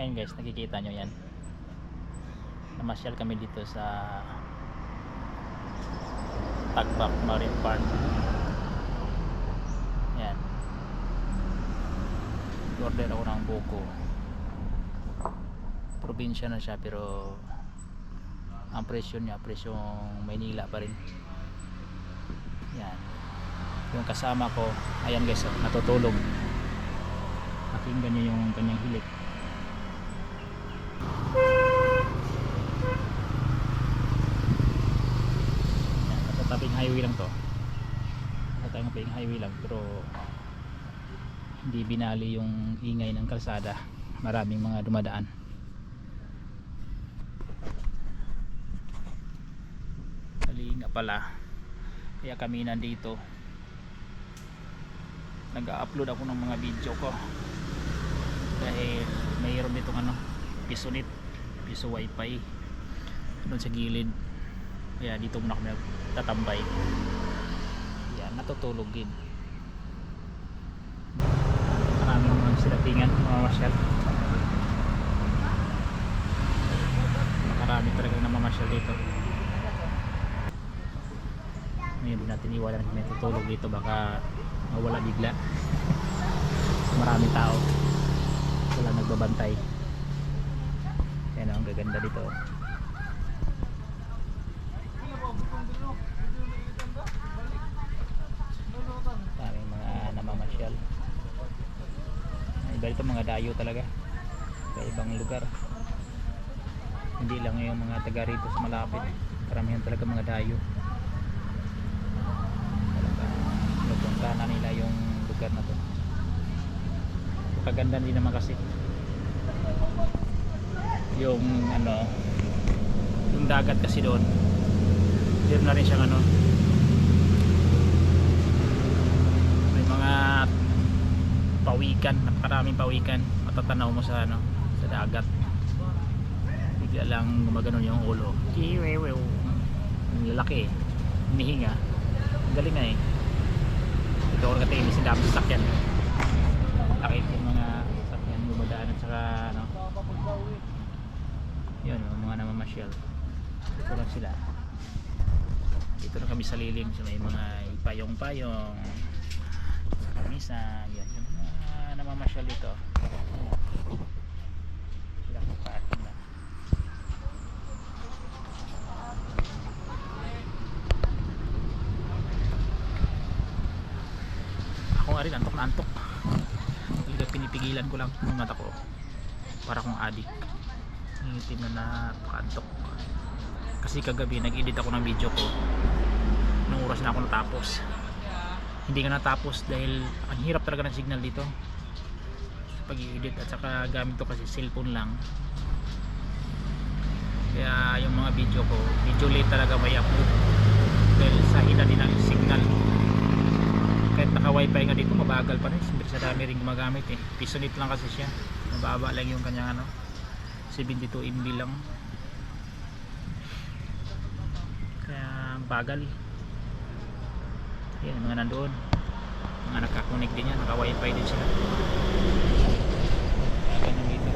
ayun guys nakikita nyo yan. Namasyal kami dito sa Tagbak Marine Park yan. Order ako ng buko. Probinsya na siya pero ang presyo niya presyong Maynila pa rin. Yan. Yung kasama ko ayan guys natutulog. Pakinggan nyo yung kanyang hilik tabing highway lang to. Tabing highway lang pero hindi binali yung ingay ng kalsada. Maraming mga dumadaan. Kalinga pala. Kaya kami nandito. Nag-upload ako ng mga video ko. Dahil mayroon ditong ano pisonit piso wifi. Doon sa gilid. Kaya dito muna kami tatambay yan natutulog din. Maraming mga silatingan mga masyal marami talaga namamasyal dito. Ngayon natin iwalan may tutulog dito. Baka mawala bigla. Maraming tao. Wala nagbabantay gaganda dito maraming mga namamasyal. Iba dito mga dayo talaga. Sa ibang lugar. Hindi lang yung mga taga rito sa malapit. Karamihan talaga mga dayo. Talaga na nila yung lugar na to. Kaganda din naman kasi yung ano yung dagat kasi doon. Meron na rin siyang ano may mga pawikan napakaraming pawikan matatanaw mo sa ano sa dagat. Bigla lang gumaganon yung ulo. Ang lalaki eh. Hinihinga ang galing nga eh. Ito ako nakatingin sa dami sa sakyan laki yung mga sakyan gumadaan at saka ano mga namamasyal. Dito lang sila. Dito na kami sa lilim. So may mga payong-payong sa kamisa yan. Yung mga namamasyal dito. Nga rin antok na antok. Talaga pinipigilan ko lang yung mata ko para kong adik nangitim na napakaantok kasi kagabi nag-edit ako ng video ko. Nung oras na ako natapos. Hindi ka natapos dahil ang hirap talaga ng signal dito. Sa pag-edit at saka gamit ko kasi cellphone lang. Kaya yung mga video ko video late talaga may upload. Dahil sa hina din ng signal. Kahit naka wifi nga dito mabagal pa rin. Sa dami rin gumagamit eh. Pisonit lang kasi siya. Mababa lang yung kanyang ano 72 MB lang. Kaya bagal. Yan mga nandoon. Mga nakakonek din yan naka wifi din sila kaya ganun dito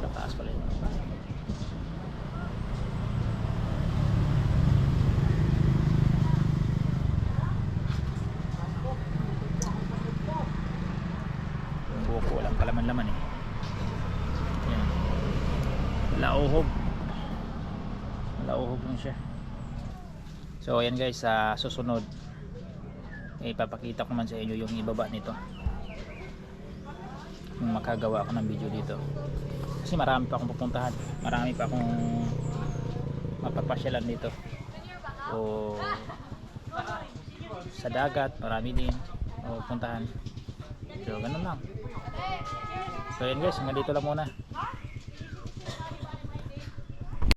sa taas pala yun yung buko walang kalaman-laman eh yan lauhog lauhog lang siya. So ayan guys sa susunod eh, ipapakita ko man sa inyo yung ibaba nito. Kung makagawa ako ng video dito. Kasi marami pa akong pupuntahan. Marami pa akong mapapasyalan dito. O sa dagat marami din o puntahan so ganun lang. So ayan guys hanggang dito lang muna